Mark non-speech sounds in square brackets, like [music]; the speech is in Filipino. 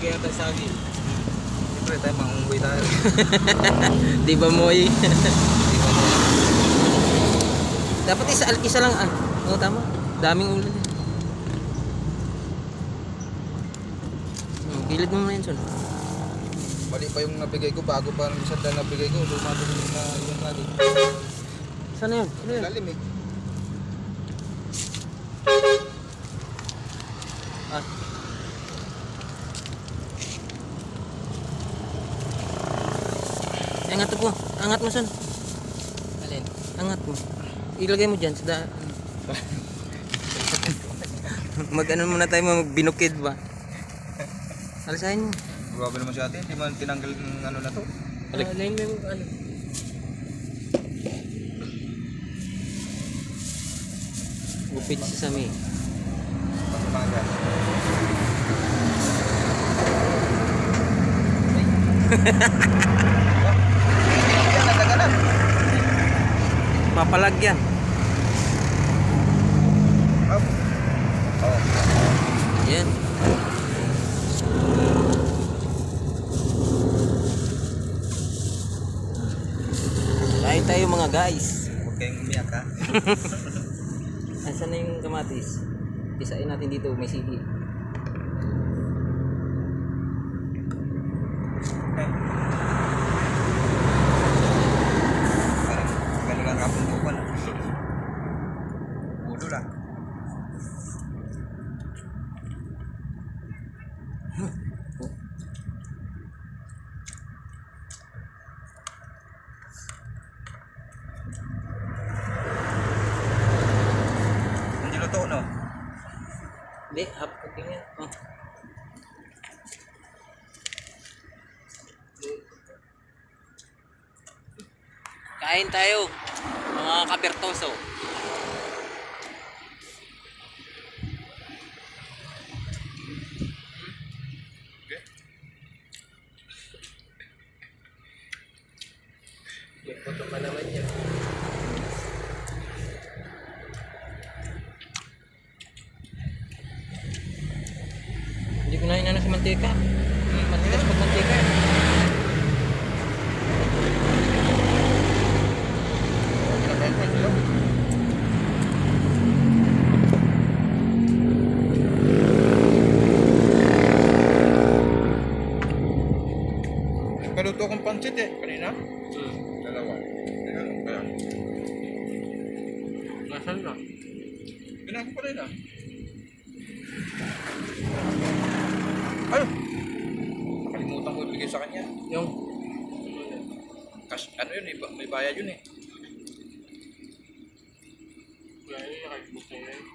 kaya tayo sa akin. Siyempre tayo mangunggoy tayo. [laughs] Di ba moy? [laughs] Di ba mo? Dapat isa, isa lang ah. Oo, tama. Daming ulo din. Oh, gilid mo muna yun, Son. Mali pa yung nabigay ko bago pa ng isang nabigay ko. Luma ko na yung lagi. Sana yun? Ano yun? Lalim eh. Ah. Angat mo. Angat mo, Son. Alin? Angat mo. Ilagay mo dyan sa da... mag ano muna tayo, mag binukid ba? Alisahin mo. Grabe naman si ate. Hindi man tinanggal ng ano na to. Balik. Uh, mo yung ano. Gupit si Sami. Patumagan. [laughs] Yan, Papalagyan. Oh. Oh. Yan. Kain tayo mga guys. Huwag kayong umiyak ha. [laughs] Asan na yung kamatis? Isain natin dito, may sili. Hindi luto, no? Hindi, hap ko yan. Oh. Kain tayo, mga kabertoso. Puto pa naman yan. Hindi ko na inano sa mantika. Matigas pag mantika. Nagpaluto akong pansit eh, kanina. Nasaan na? Ginagawa ko rin ah. Ay! Nakalimutan ko ibigay sa kanya. Yung Cash, ano yun eh, ba- may bayad yun eh. Kaya yun, nakalimutan na yun.